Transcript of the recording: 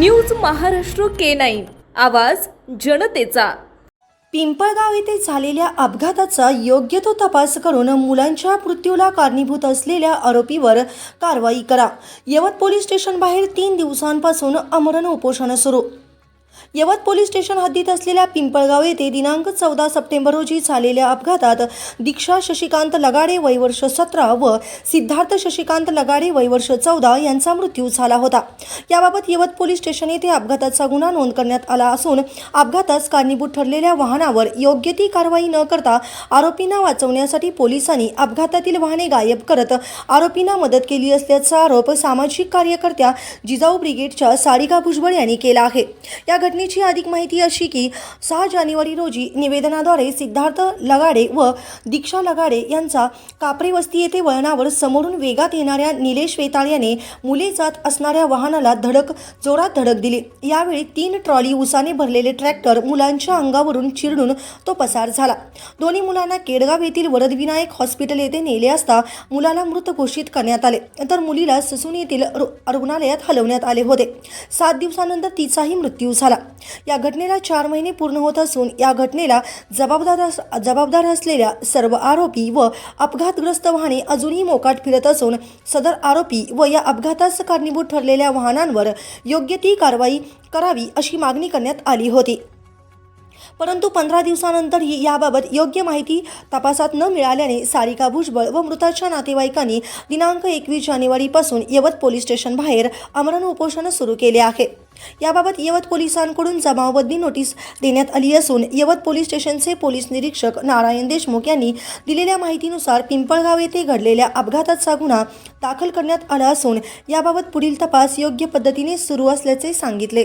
News Maharashtra K nine. आवाज जनतेचा. पिंपळगाव येथे झालेल्या अपघाताचा योग्य तो तपास करून मुलांच्या मृत्यूला कारणीभूत असलेल्या आरोपीवर कारवाई करा. यवत पोलीस स्टेशन बाहेर तीन दिवसांपासून आमरण उपोषण सुरू. यवत पोलीस स्टेशन हद्दीत असलेल्या पिंपळगाव येथे दिनांक चौदा सप्टेंबर रोजी झालेल्या अपघातात दीक्षा शशिकांत लगाडे वयवर्ष सतरा व सिद्धार्थ शशिकांत लगाडे वयवर्ष चौदा यांचा मृत्यू झाला होता. याबाबत यवत पोलीस स्टेशन येथे अपघाताचा गुन्हा नोंद करण्यात आला असून अपघातास कारणीभूत ठरलेल्या वाहनावर योग्य ती कारवाई न करता आरोपींना वाचवण्यासाठी पोलिसांनी अपघातातील वाहने गायब करत आरोपींना मदत केली असल्याचा आरोप सामाजिक कार्यकर्त्या जिजाऊ ब्रिगेडच्या सारिका भुजबळ यांनी केला आहे. या घटनेची अधिक माहिती अशी की सहा जानेवारी रोजी निवेदनाद्वारे सिद्धार्थ लगाडे व दीक्षा लगाडे यांचा कापरे वस्ती येथे वळणावर समोरून वेगात येणाऱ्या निलेश वेताळ याने मुले जात असणाऱ्या वाहनाला धडक जोरात धडक दिली. यावेळी तीन ट्रॉली उसाने भरलेले ट्रॅक्टर मुलांच्या अंगावरून चिरडून तो पसार झाला. दोन्ही मुलांना केडगाव येथील वरदविनायक हॉस्पिटल येथे नेले असता मुलाला मृत घोषित करण्यात आले. तर मुलीला ससून येथील रुग्णालयात हलवण्यात आले होते. सात दिवसानंतर तिचाही मृत्यू झाला. या घटनेला चार महिने पूर्ण होत असून या घटनेला जबाबदार अस- जबाबदार असलेल्या सर्व आरोपी व अपघातग्रस्त वाहने अजूनही मोकाट फिरत असून सदर आरोपी व या अपघातास कारणीभूत ठरलेल्या वाहनांवर योग्य ती कारवाई करावी अशी मागणी करण्यात आली होती. परंतु पंधरा दिवसानंतरही याबाबत योग्य माहिती तपासात न मिळाल्याने सारिका भुजबळ व मृताच्या नातेवाईकांनी दिनांक एकवीस जानेवारीपासून यवत पोलीस स्टेशन बाहेर आमरण उपोषण सुरू केले आहे. याबाबत यवत पोलिसांकडून जमावबंदी नोटीस देण्यात आली असून यवत पोलीस स्टेशनचे पोलीस निरीक्षक नारायण देशमुख यांनी दिलेल्या माहितीनुसार पिंपळगाव येथे घडलेल्या अपघाताचा गुन्हा दाखल करण्यात आला असून याबाबत पुढील तपास योग्य पद्धतीने सुरू असल्याचे सांगितले.